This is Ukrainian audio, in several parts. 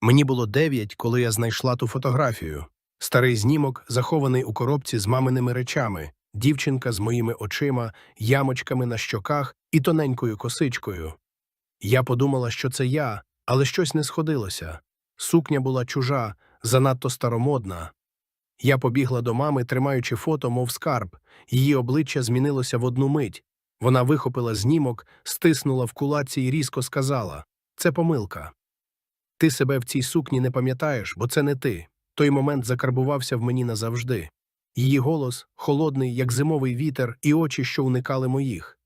Мені було дев'ять, коли я знайшла ту фотографію. Старий знімок, захований у коробці з маминими речами, дівчинка з моїми очима, ямочками на щоках і тоненькою косичкою. Я подумала, що це я, але щось не сходилося. Сукня була чужа, занадто старомодна. Я побігла до мами, тримаючи фото, мов скарб. Її обличчя змінилося в одну мить. Вона вихопила знімок, стиснула в кулаці і різко сказала це помилка. Ти себе в цій сукні не пам'ятаєш, бо це не ти. Той момент закарбувався в мені назавжди. Її голос холодний, як зимовий вітер, і очі, що уникали моїх.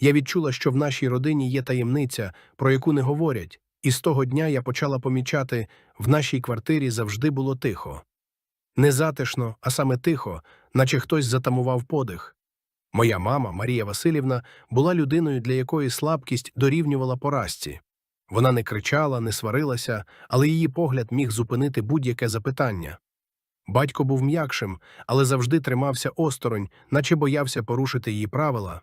Я відчула, що в нашій родині є таємниця, про яку не говорять, і з того дня я почала помічати в нашій квартирі завжди було тихо. Не затишно, а саме тихо, наче хтось затамував подих. Моя мама, Марія Васильівна, була людиною, для якої слабкість дорівнювала поразці. Вона не кричала, не сварилася, але її погляд міг зупинити будь-яке запитання. Батько був м'якшим, але завжди тримався осторонь, наче боявся порушити її правила.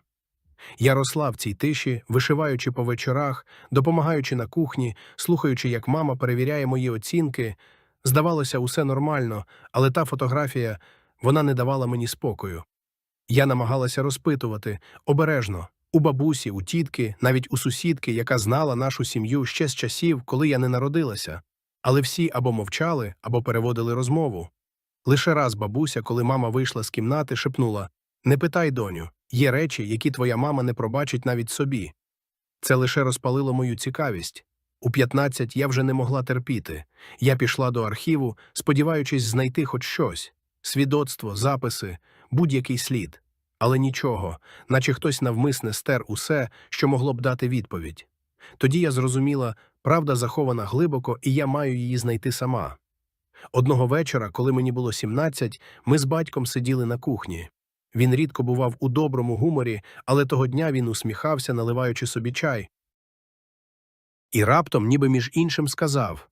Я росла в цій тиші, вишиваючи по вечорах, допомагаючи на кухні, слухаючи, як мама перевіряє мої оцінки. Здавалося, усе нормально, але та фотографія вона не давала мені спокою. Я намагалася розпитувати обережно у бабусі, у тітки, навіть у сусідки, яка знала нашу сім'ю ще з часів, коли я не народилася. Але всі або мовчали, або переводили розмову. Лише раз бабуся, коли мама вийшла з кімнати, шепнула Не питай, доню, є речі, які твоя мама не пробачить навіть собі. Це лише розпалило мою цікавість. У 15 я вже не могла терпіти. Я пішла до архіву, сподіваючись знайти хоч щось свідоцтво, записи, будь-який слід. Але нічого, наче хтось навмисне стер усе, що могло б дати відповідь. Тоді я зрозуміла, правда захована глибоко, і я маю її знайти сама. Одного вечора, коли мені було 17, ми з батьком сиділи на кухні. Він рідко бував у доброму гуморі, але того дня він усміхався, наливаючи собі чай. І раптом, ніби між іншим, сказав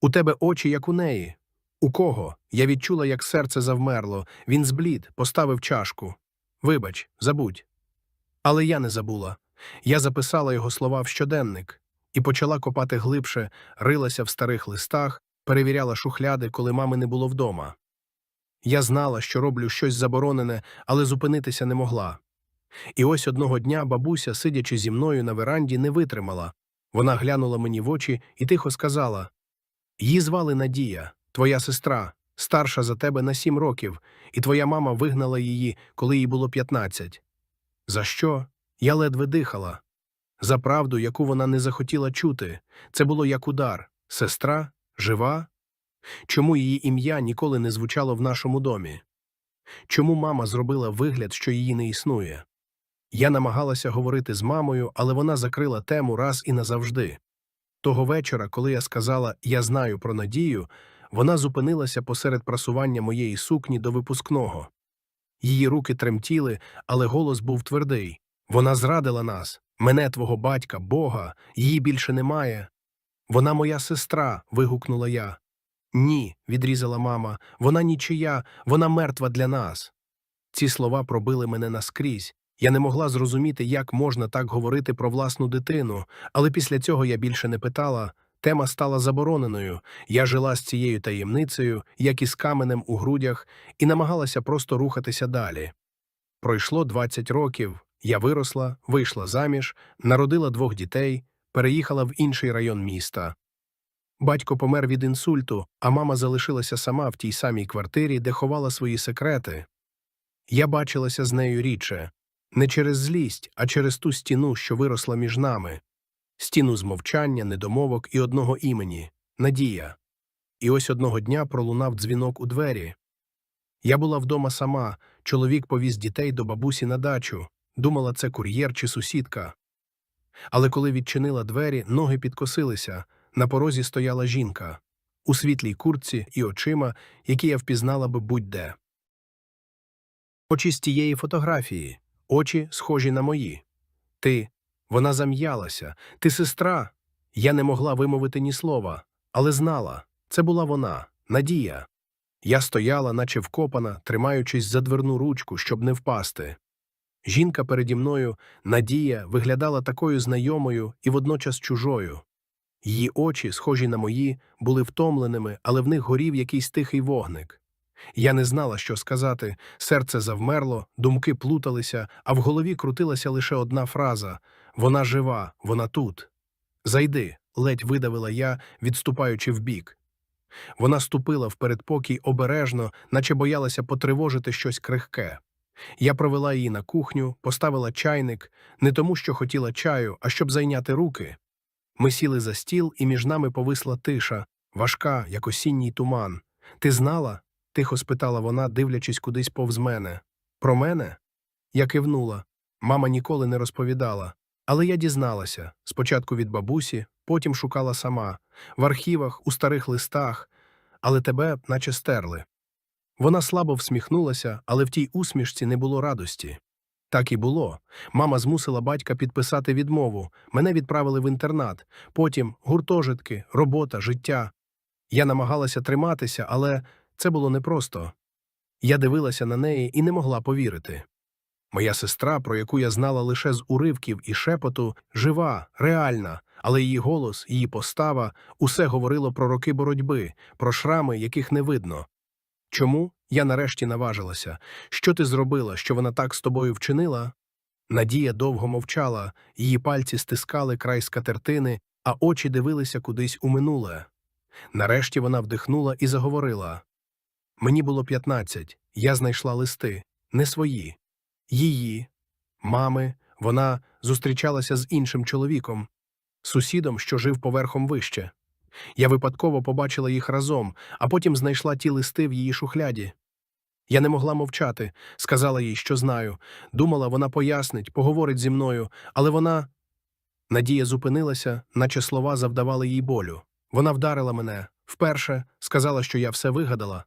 У тебе очі, як у неї. У кого? Я відчула, як серце завмерло. Він зблід, поставив чашку. Вибач, забудь. Але я не забула. Я записала його слова в щоденник і почала копати глибше, рилася в старих листах, перевіряла шухляди, коли мами не було вдома. Я знала, що роблю щось заборонене, але зупинитися не могла. І ось одного дня бабуся, сидячи зі мною на веранді, не витримала. Вона глянула мені в очі і тихо сказала Її звали Надія, твоя сестра, старша за тебе на сім років, і твоя мама вигнала її, коли їй було п'ятнадцять. За що? Я ледве дихала. За правду, яку вона не захотіла чути, це було як удар. Сестра? Жива? Чому її ім'я ніколи не звучало в нашому домі? Чому мама зробила вигляд, що її не існує? Я намагалася говорити з мамою, але вона закрила тему раз і назавжди. Того вечора, коли я сказала Я знаю про надію, вона зупинилася посеред прасування моєї сукні до випускного. Її руки тремтіли, але голос був твердий. Вона зрадила нас, мене, твого батька, Бога, її більше немає. Вона моя сестра. вигукнула я. Ні, відрізала мама, вона нічия, вона мертва для нас. Ці слова пробили мене наскрізь. Я не могла зрозуміти, як можна так говорити про власну дитину, але після цього я більше не питала. Тема стала забороненою. Я жила з цією таємницею, як із каменем у грудях, і намагалася просто рухатися далі. Пройшло 20 років. Я виросла, вийшла заміж, народила двох дітей, переїхала в інший район міста. Батько помер від інсульту, а мама залишилася сама в тій самій квартирі, де ховала свої секрети. Я бачилася з нею рідше не через злість, а через ту стіну, що виросла між нами стіну змовчання, недомовок і одного імені Надія. І ось одного дня пролунав дзвінок у двері. Я була вдома сама, чоловік повіз дітей до бабусі на дачу, думала, це кур'єр чи сусідка. Але коли відчинила двері, ноги підкосилися, на порозі стояла жінка у світлій куртці і очима, які я впізнала би будь-де. Очі з тієї фотографії, очі схожі на мої. Ти, вона зам'ялася. Ти сестра. Я не могла вимовити ні слова, але знала це була вона, Надія. Я стояла, наче вкопана, тримаючись за дверну ручку, щоб не впасти. Жінка переді мною, Надія, виглядала такою знайомою і водночас чужою. Її очі, схожі на мої, були втомленими, але в них горів якийсь тихий вогник. Я не знала, що сказати, серце завмерло, думки плуталися, а в голові крутилася лише одна фраза вона жива, вона тут. Зайди, ледь видавила я, відступаючи вбік. Вона ступила в передпокій обережно, наче боялася потривожити щось крихке. Я провела її на кухню, поставила чайник, не тому, що хотіла чаю, а щоб зайняти руки. Ми сіли за стіл, і між нами повисла тиша, важка, як осінній туман. Ти знала? тихо спитала вона, дивлячись кудись повз мене. Про мене? Я кивнула. Мама ніколи не розповідала. Але я дізналася спочатку від бабусі, потім шукала сама, в архівах, у старих листах, але тебе наче стерли. Вона слабо всміхнулася, але в тій усмішці не було радості. Так і було. Мама змусила батька підписати відмову. Мене відправили в інтернат. Потім гуртожитки, робота, життя. Я намагалася триматися, але це було непросто. Я дивилася на неї і не могла повірити. Моя сестра, про яку я знала лише з уривків і шепоту, жива, реальна, але її голос, її постава усе говорило про роки боротьби, про шрами, яких не видно. Чому я нарешті наважилася? Що ти зробила, що вона так з тобою вчинила? Надія довго мовчала, її пальці стискали край скатертини, а очі дивилися кудись у минуле. Нарешті вона вдихнула і заговорила. Мені було п'ятнадцять, я знайшла листи, не свої. Її, мами, вона зустрічалася з іншим чоловіком, сусідом, що жив поверхом вище. Я випадково побачила їх разом, а потім знайшла ті листи в її шухляді. Я не могла мовчати, сказала їй, що знаю. Думала, вона пояснить, поговорить зі мною, але вона. Надія зупинилася, наче слова завдавали їй болю. Вона вдарила мене вперше, сказала, що я все вигадала.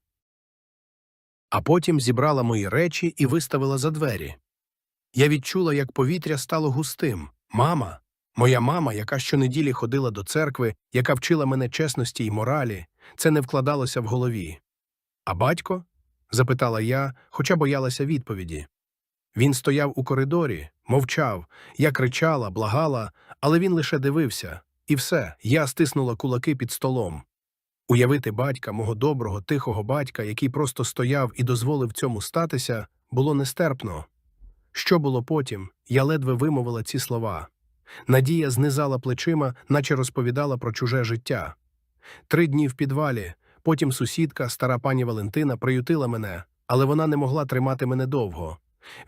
А потім зібрала мої речі і виставила за двері. Я відчула, як повітря стало густим. Мама, моя мама, яка щонеділі ходила до церкви, яка вчила мене чесності й моралі, це не вкладалося в голові. А батько? запитала я, хоча боялася відповіді. Він стояв у коридорі, мовчав, я кричала, благала, але він лише дивився, і все, я стиснула кулаки під столом. Уявити батька, мого доброго, тихого батька, який просто стояв і дозволив цьому статися, було нестерпно. Що було потім, я ледве вимовила ці слова. Надія знизала плечима, наче розповідала про чуже життя. Три дні в підвалі, потім сусідка, стара пані Валентина, приютила мене, але вона не могла тримати мене довго.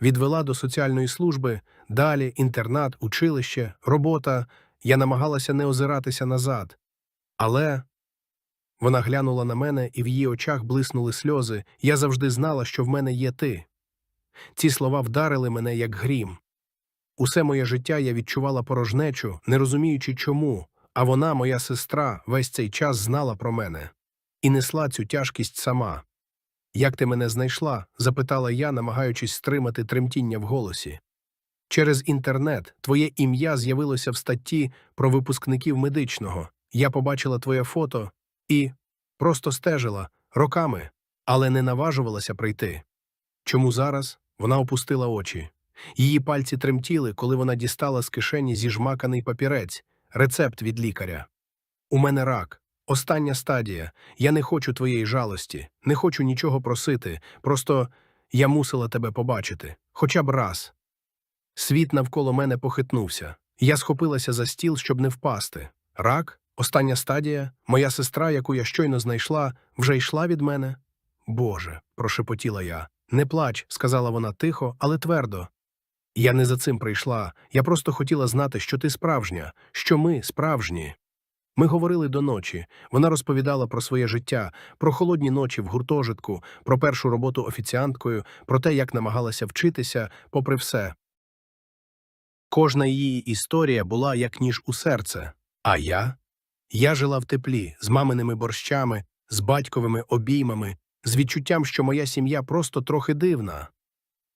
Відвела до соціальної служби, далі інтернат, училище, робота. Я намагалася не озиратися назад. Але вона глянула на мене, і в її очах блиснули сльози. Я завжди знала, що в мене є ти. Ці слова вдарили мене, як грім. Усе моє життя я відчувала порожнечу, не розуміючи чому, а вона, моя сестра, весь цей час знала про мене і несла цю тяжкість сама. Як ти мене знайшла? запитала я, намагаючись стримати тремтіння в голосі. Через інтернет твоє ім'я з'явилося в статті про випускників медичного. Я побачила твоє фото і просто стежила роками, але не наважувалася прийти. Чому зараз вона опустила очі? Її пальці тремтіли, коли вона дістала з кишені зіжмаканий папірець, рецепт від лікаря. У мене рак, остання стадія. Я не хочу твоєї жалості, не хочу нічого просити. Просто я мусила тебе побачити, хоча б раз. Світ навколо мене похитнувся. Я схопилася за стіл, щоб не впасти. Рак, остання стадія, моя сестра, яку я щойно знайшла, вже йшла від мене. Боже, прошепотіла я. Не плач, сказала вона тихо, але твердо. Я не за цим прийшла. Я просто хотіла знати, що ти справжня, що ми справжні. Ми говорили до ночі. Вона розповідала про своє життя, про холодні ночі в гуртожитку, про першу роботу офіціанткою, про те, як намагалася вчитися, попри все. Кожна її історія була як ніж у серце. А я? Я жила в теплі, з маминими борщами, з батьковими обіймами, з відчуттям, що моя сім'я просто трохи дивна.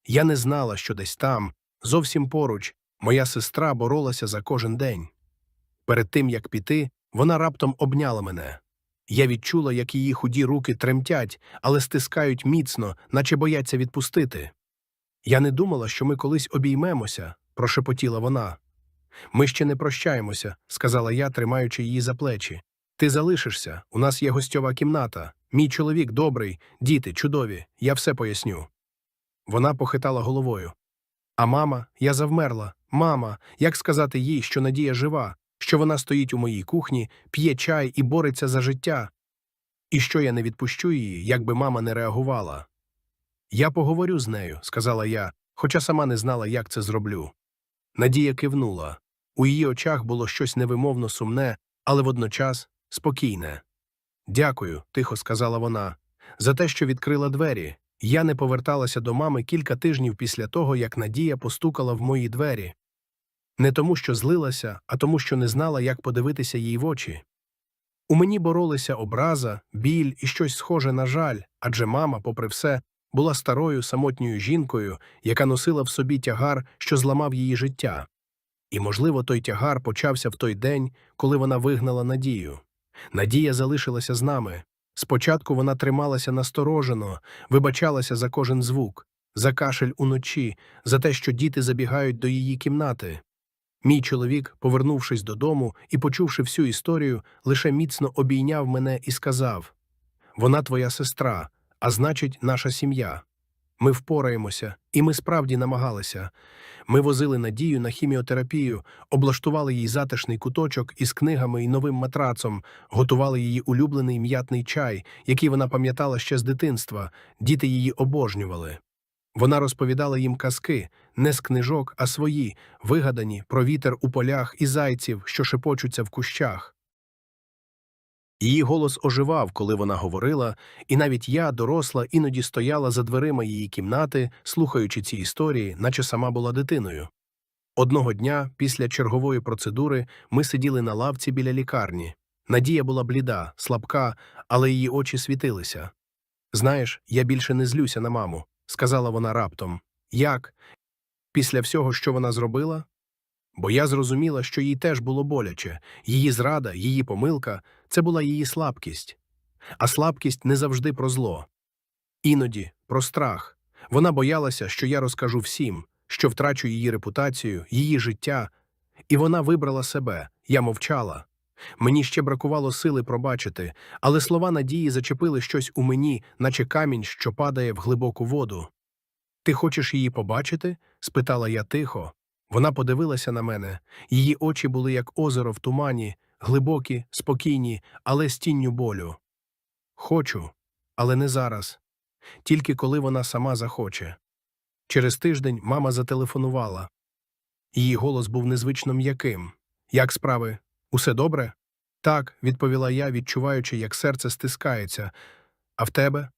Я не знала, що десь там, зовсім поруч, моя сестра боролася за кожен день. Перед тим, як піти, вона раптом обняла мене. Я відчула, як її худі руки тремтять, але стискають міцно, наче бояться відпустити. Я не думала, що ми колись обіймемося, прошепотіла вона. Ми ще не прощаємося, сказала я, тримаючи її за плечі. Ти залишишся, у нас є гостьова кімната. Мій чоловік добрий, діти чудові, я все поясню. Вона похитала головою. А мама, я завмерла. Мама, як сказати їй, що Надія жива, що вона стоїть у моїй кухні, п'є чай і бореться за життя, і що я не відпущу її, якби мама не реагувала. Я поговорю з нею, сказала я, хоча сама не знала, як це зроблю. Надія кивнула. У її очах було щось невимовно сумне, але водночас спокійне. Дякую, тихо сказала вона, за те, що відкрила двері. Я не поверталася до мами кілька тижнів після того, як Надія постукала в мої двері. Не тому, що злилася, а тому, що не знала, як подивитися їй в очі. У мені боролися образа, біль і щось схоже на жаль, адже мама, попри все, була старою самотньою жінкою, яка носила в собі тягар, що зламав її життя. І, можливо, той тягар почався в той день, коли вона вигнала Надію. Надія залишилася з нами. Спочатку вона трималася насторожено, вибачалася за кожен звук, за кашель уночі, за те, що діти забігають до її кімнати. Мій чоловік, повернувшись додому і почувши всю історію, лише міцно обійняв мене і сказав Вона твоя сестра, а значить, наша сім'я. Ми впораємося, і ми справді намагалися. Ми возили Надію на хіміотерапію, облаштували їй затишний куточок із книгами і новим матрацом, готували її улюблений м'ятний чай, який вона пам'ятала ще з дитинства, діти її обожнювали. Вона розповідала їм казки, не з книжок, а свої, вигадані про вітер у полях і зайців, що шепочуться в кущах. Її голос оживав, коли вона говорила, і навіть я, доросла, іноді стояла за дверима її кімнати, слухаючи ці історії, наче сама була дитиною. Одного дня, після чергової процедури, ми сиділи на лавці біля лікарні. Надія була бліда, слабка, але її очі світилися. Знаєш, я більше не злюся на маму, сказала вона раптом. Як? Після всього, що вона зробила? Бо я зрозуміла, що їй теж було боляче, її зрада, її помилка це була її слабкість. А слабкість не завжди про зло. Іноді про страх. Вона боялася, що я розкажу всім, що втрачу її репутацію, її життя, і вона вибрала себе, я мовчала. Мені ще бракувало сили пробачити, але слова надії зачепили щось у мені, наче камінь, що падає в глибоку воду. Ти хочеш її побачити? спитала я тихо. Вона подивилася на мене. Її очі були як озеро в тумані, глибокі, спокійні, але з тінню болю. Хочу, але не зараз. Тільки коли вона сама захоче. Через тиждень мама зателефонувала. Її голос був незвично м'яким. Як справи? Усе добре? Так, відповіла я, відчуваючи, як серце стискається. А в тебе?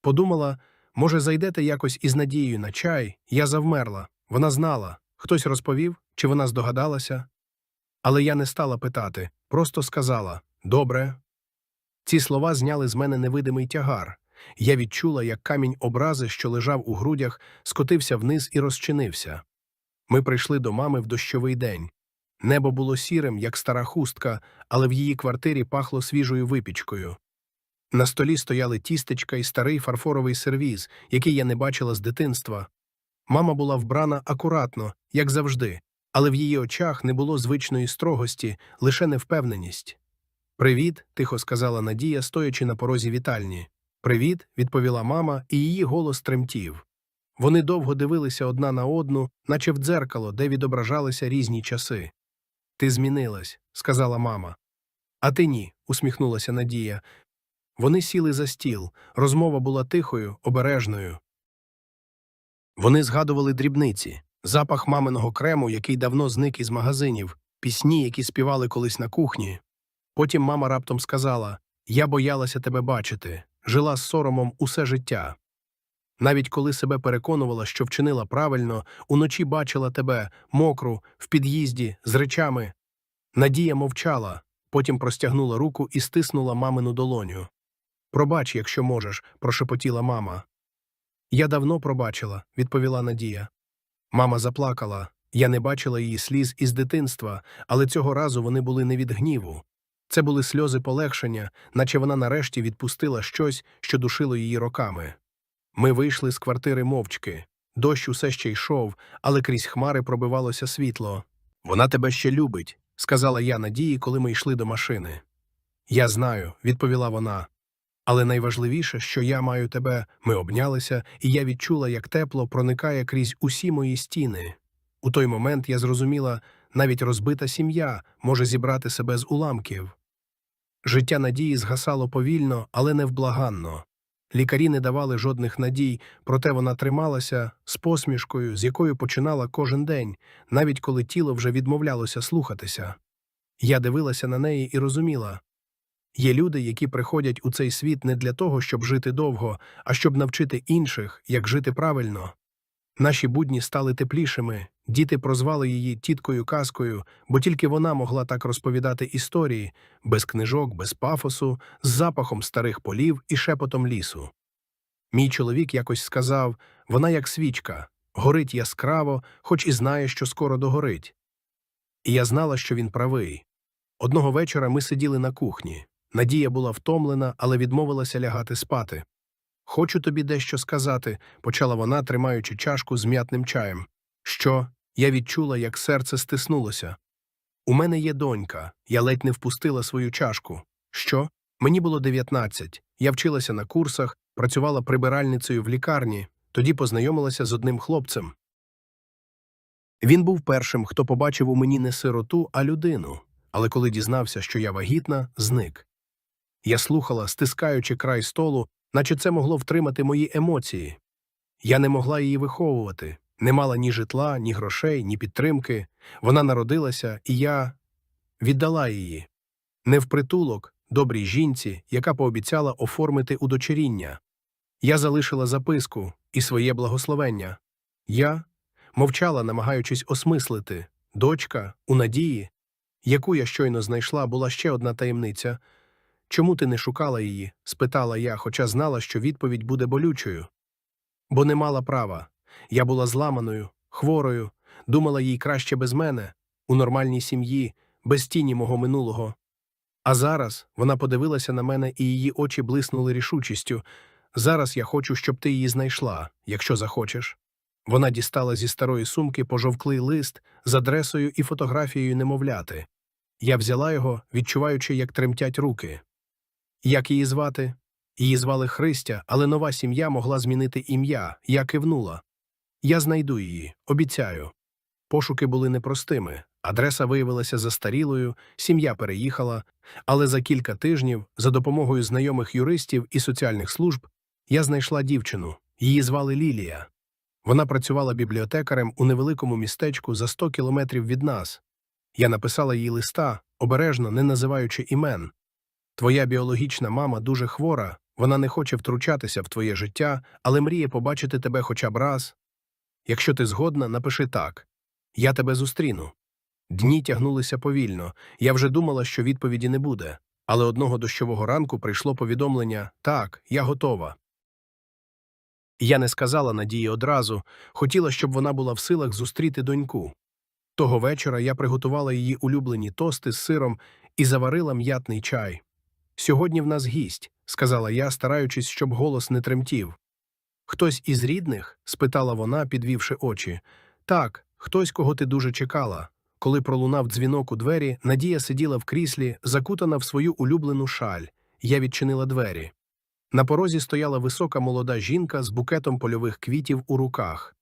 Подумала, може, зайдете якось із надією на чай? Я завмерла. Вона знала. Хтось розповів, чи вона здогадалася? Але я не стала питати, просто сказала Добре. Ці слова зняли з мене невидимий тягар. Я відчула, як камінь образи, що лежав у грудях, скотився вниз і розчинився. Ми прийшли до мами в дощовий день. Небо було сірим, як стара хустка, але в її квартирі пахло свіжою випічкою. На столі стояли тістечка і старий фарфоровий сервіз, який я не бачила з дитинства. Мама була вбрана акуратно, як завжди, але в її очах не було звичної строгості, лише невпевненість. Привіт, тихо сказала Надія, стоячи на порозі вітальні. Привіт, відповіла мама, і її голос тремтів. Вони довго дивилися одна на одну, наче в дзеркало, де відображалися різні часи. Ти змінилась, сказала мама. А ти ні, усміхнулася Надія. Вони сіли за стіл. Розмова була тихою, обережною. Вони згадували дрібниці, запах маминого крему, який давно зник із магазинів, пісні, які співали колись на кухні. Потім мама раптом сказала Я боялася тебе бачити, жила з соромом усе життя. Навіть коли себе переконувала, що вчинила правильно, уночі бачила тебе, мокру, в під'їзді, з речами. Надія мовчала, потім простягнула руку і стиснула мамину долоню. Пробач, якщо можеш, прошепотіла мама. Я давно пробачила, відповіла Надія. Мама заплакала. Я не бачила її сліз із дитинства, але цього разу вони були не від гніву. Це були сльози полегшення, наче вона нарешті відпустила щось, що душило її роками. Ми вийшли з квартири мовчки. Дощ усе ще йшов, але крізь хмари пробивалося світло. Вона тебе ще любить, сказала я Надії, коли ми йшли до машини. Я знаю, відповіла вона. Але найважливіше, що я маю тебе, ми обнялися, і я відчула, як тепло проникає крізь усі мої стіни. У той момент я зрозуміла, навіть розбита сім'я може зібрати себе з уламків. Життя надії згасало повільно, але невблаганно. Лікарі не давали жодних надій, проте вона трималася з посмішкою, з якою починала кожен день, навіть коли тіло вже відмовлялося слухатися. Я дивилася на неї і розуміла є люди, які приходять у цей світ не для того, щоб жити довго, а щоб навчити інших, як жити правильно. Наші будні стали теплішими, діти прозвали її тіткою казкою, бо тільки вона могла так розповідати історії, без книжок, без пафосу, з запахом старих полів і шепотом лісу. Мій чоловік якось сказав вона як свічка, горить яскраво, хоч і знає, що скоро догорить. І я знала, що він правий. Одного вечора ми сиділи на кухні. Надія була втомлена, але відмовилася лягати спати. Хочу тобі дещо сказати, почала вона, тримаючи чашку з м'ятним чаєм. Що? Я відчула, як серце стиснулося. У мене є донька, я ледь не впустила свою чашку. Що? Мені було 19. Я вчилася на курсах, працювала прибиральницею в лікарні, тоді познайомилася з одним хлопцем. Він був першим, хто побачив у мені не сироту, а людину, але коли дізнався, що я вагітна, зник. Я слухала, стискаючи край столу, наче це могло втримати мої емоції. Я не могла її виховувати, не мала ні житла, ні грошей, ні підтримки. Вона народилася, і я віддала її. Не в притулок, добрій жінці, яка пообіцяла оформити удочеріння. Я залишила записку і своє благословення. Я мовчала, намагаючись осмислити. Дочка, у надії, яку я щойно знайшла, була ще одна таємниця. Чому ти не шукала її? спитала я, хоча знала, що відповідь буде болючою. Бо не мала права. Я була зламаною, хворою, думала їй краще без мене, у нормальній сім'ї, без тіні мого минулого. А зараз вона подивилася на мене, і її очі блиснули рішучістю. Зараз я хочу, щоб ти її знайшла, якщо захочеш. Вона дістала зі старої сумки пожовклий лист з адресою і фотографією немовляти. Я взяла його, відчуваючи, як тремтять руки. Як її звати? Її звали Христя, але нова сім'я могла змінити ім'я. Я кивнула. Я знайду її, обіцяю. Пошуки були непростими. Адреса виявилася застарілою, сім'я переїхала, але за кілька тижнів, за допомогою знайомих юристів і соціальних служб, я знайшла дівчину. Її звали Лілія. Вона працювала бібліотекарем у невеликому містечку за 100 кілометрів від нас. Я написала їй листа, обережно не називаючи імен. Твоя біологічна мама дуже хвора, вона не хоче втручатися в твоє життя, але мріє побачити тебе хоча б раз. Якщо ти згодна, напиши так я тебе зустріну. Дні тягнулися повільно, я вже думала, що відповіді не буде, але одного дощового ранку прийшло повідомлення так, я готова. Я не сказала Надії одразу, хотіла, щоб вона була в силах зустріти доньку. Того вечора я приготувала її улюблені тости з сиром і заварила м'ятний чай. Сьогодні в нас гість, сказала я, стараючись, щоб голос не тремтів. Хтось із рідних? спитала вона, підвівши очі. Так, хтось, кого ти дуже чекала. Коли пролунав дзвінок у двері, Надія сиділа в кріслі, закутана в свою улюблену шаль. Я відчинила двері. На порозі стояла висока молода жінка з букетом польових квітів у руках.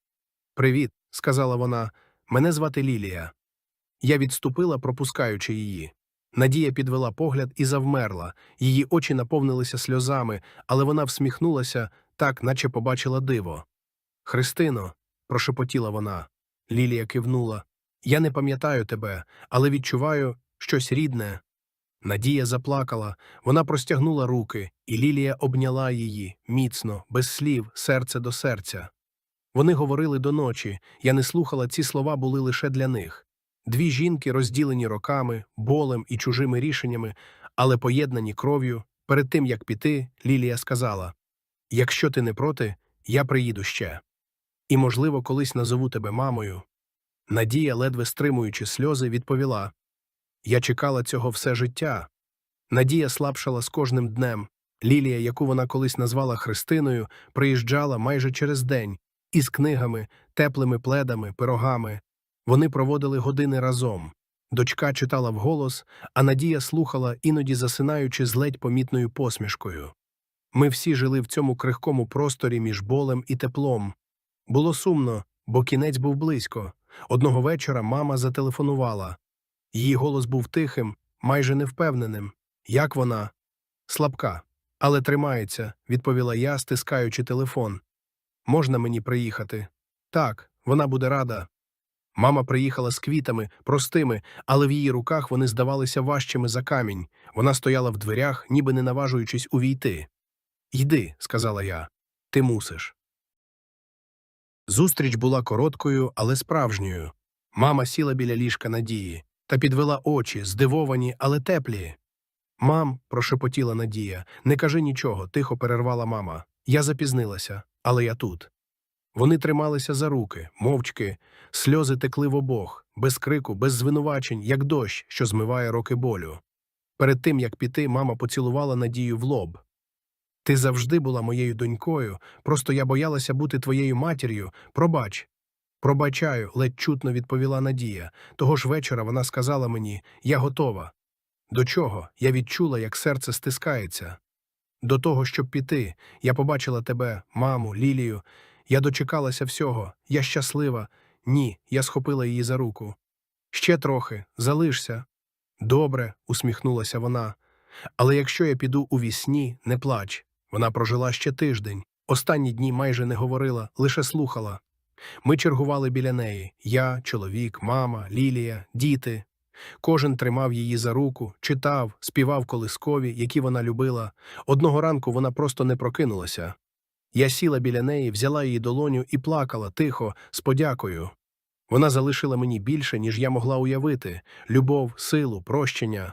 Привіт, сказала вона, мене звати Лілія. Я відступила, пропускаючи її. Надія підвела погляд і завмерла, її очі наповнилися сльозами, але вона всміхнулася так, наче побачила диво. Христино, прошепотіла вона. Лілія кивнула. Я не пам'ятаю тебе, але відчуваю щось рідне. Надія заплакала, вона простягнула руки, і Лілія обняла її міцно, без слів, серце до серця. Вони говорили до ночі, я не слухала, ці слова були лише для них. Дві жінки, розділені роками, болем і чужими рішеннями, але поєднані кров'ю. Перед тим як піти, Лілія сказала Якщо ти не проти, я приїду ще. І, можливо, колись назову тебе мамою. Надія, ледве стримуючи сльози, відповіла Я чекала цього все життя. Надія слабшала з кожним днем. Лілія, яку вона колись назвала Христиною, приїжджала майже через день із книгами, теплими пледами, пирогами. Вони проводили години разом. Дочка читала вголос, а Надія слухала, іноді засинаючи з ледь помітною посмішкою. Ми всі жили в цьому крихкому просторі між болем і теплом. Було сумно, бо кінець був близько. Одного вечора мама зателефонувала. Її голос був тихим, майже невпевненим. Як вона? Слабка. Але тримається, відповіла я, стискаючи телефон. Можна мені приїхати? Так, вона буде рада. Мама приїхала з квітами, простими, але в її руках вони здавалися важчими за камінь. Вона стояла в дверях, ніби не наважуючись увійти. Йди, сказала я, ти мусиш. Зустріч була короткою, але справжньою. Мама сіла біля ліжка Надії та підвела очі, здивовані, але теплі. Мам, прошепотіла Надія, не кажи нічого, тихо перервала мама. Я запізнилася, але я тут. Вони трималися за руки, мовчки, сльози текли в обох, без крику, без звинувачень, як дощ, що змиває роки болю. Перед тим, як піти, мама поцілувала Надію в лоб. Ти завжди була моєю донькою, просто я боялася бути твоєю матір'ю. Пробач. Пробачаю, ледь чутно відповіла Надія. Того ж вечора вона сказала мені Я готова. До чого? Я відчула, як серце стискається. До того, щоб піти, я побачила тебе, маму, Лілію. Я дочекалася всього. Я щаслива. Ні, я схопила її за руку. Ще трохи, залишся. Добре, усміхнулася вона. Але якщо я піду у вісні, не плач. Вона прожила ще тиждень. Останні дні майже не говорила, лише слухала. Ми чергували біля неї я, чоловік, мама, Лілія, діти. Кожен тримав її за руку, читав, співав колискові, які вона любила. Одного ранку вона просто не прокинулася. Я сіла біля неї, взяла її долоню і плакала тихо, з подякою. Вона залишила мені більше, ніж я могла уявити любов, силу, прощення.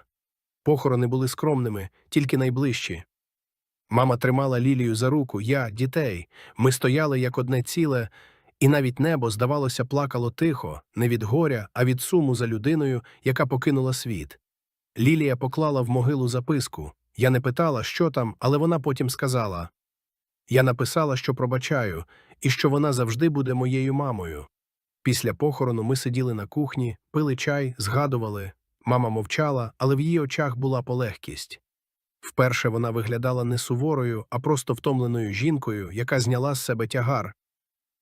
Похорони були скромними, тільки найближчі. Мама тримала Лілію за руку, я, дітей. Ми стояли як одне ціле, і навіть небо, здавалося, плакало тихо, не від горя, а від суму за людиною, яка покинула світ. Лілія поклала в могилу записку. Я не питала, що там, але вона потім сказала Я написала, що пробачаю, і що вона завжди буде моєю мамою. Після похорону ми сиділи на кухні, пили чай, згадували. Мама мовчала, але в її очах була полегкість. Вперше вона виглядала не суворою, а просто втомленою жінкою, яка зняла з себе тягар.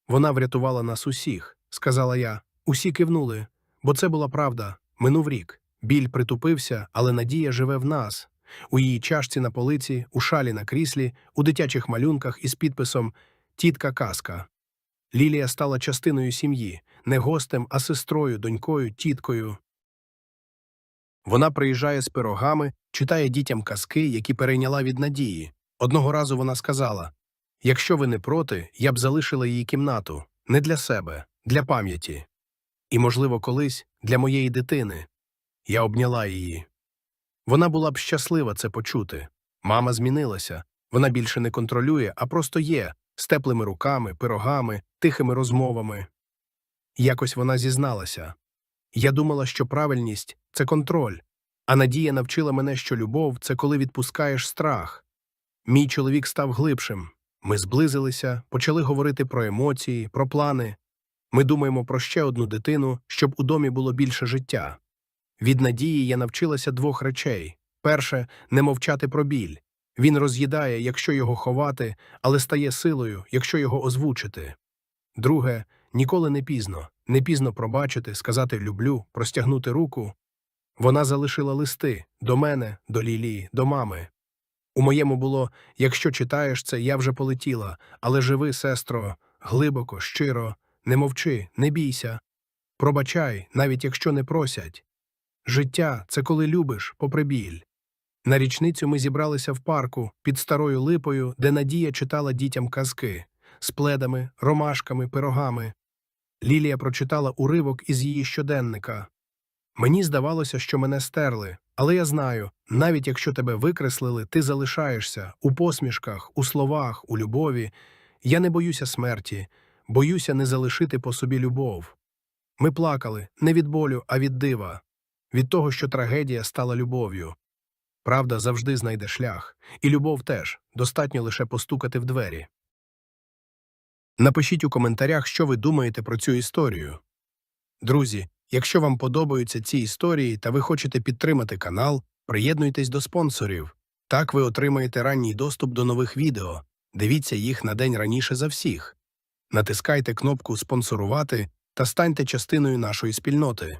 Вона врятувала нас усіх, сказала я. Усі кивнули, бо це була правда. Минув рік. Біль притупився, але надія живе в нас. У її чашці на полиці, у шалі на кріслі, у дитячих малюнках із підписом Тітка казка. Лілія стала частиною сім'ї, не гостем, а сестрою, донькою, тіткою. Вона приїжджає з пирогами, читає дітям казки, які перейняла від надії. Одного разу вона сказала Якщо ви не проти, я б залишила її кімнату не для себе, для пам'яті. І, можливо, колись для моєї дитини. Я обняла її. Вона була б щаслива це почути. Мама змінилася. Вона більше не контролює, а просто є з теплими руками, пирогами, тихими розмовами. Якось вона зізналася. Я думала, що правильність це контроль, а Надія навчила мене, що любов це коли відпускаєш страх. Мій чоловік став глибшим. Ми зблизилися, почали говорити про емоції, про плани. Ми думаємо про ще одну дитину, щоб у домі було більше життя. Від надії я навчилася двох речей перше не мовчати про біль. Він роз'їдає, якщо його ховати, але стає силою, якщо його озвучити. Друге ніколи не пізно, не пізно пробачити, сказати люблю, простягнути руку. Вона залишила листи до мене, до Лілії, до мами. У моєму було якщо читаєш це, я вже полетіла, але живи, сестро, глибоко, щиро, не мовчи, не бійся. Пробачай, навіть якщо не просять. Життя це коли любиш, попри біль. На річницю ми зібралися в парку під старою липою, де Надія читала дітям казки з пледами, ромашками, пирогами. Лілія прочитала уривок із її щоденника. Мені здавалося, що мене стерли, але я знаю, навіть якщо тебе викреслили, ти залишаєшся у посмішках, у словах, у любові. Я не боюся смерті, боюся не залишити по собі любов. Ми плакали не від болю, а від дива, від того, що трагедія стала любов'ю. Правда завжди знайде шлях, і любов теж достатньо лише постукати в двері. Напишіть у коментарях, що ви думаєте про цю історію. Друзі, якщо вам подобаються ці історії та ви хочете підтримати канал, приєднуйтесь до спонсорів. Так ви отримаєте ранній доступ до нових відео. Дивіться їх на день раніше за всіх. Натискайте кнопку Спонсорувати та станьте частиною нашої спільноти.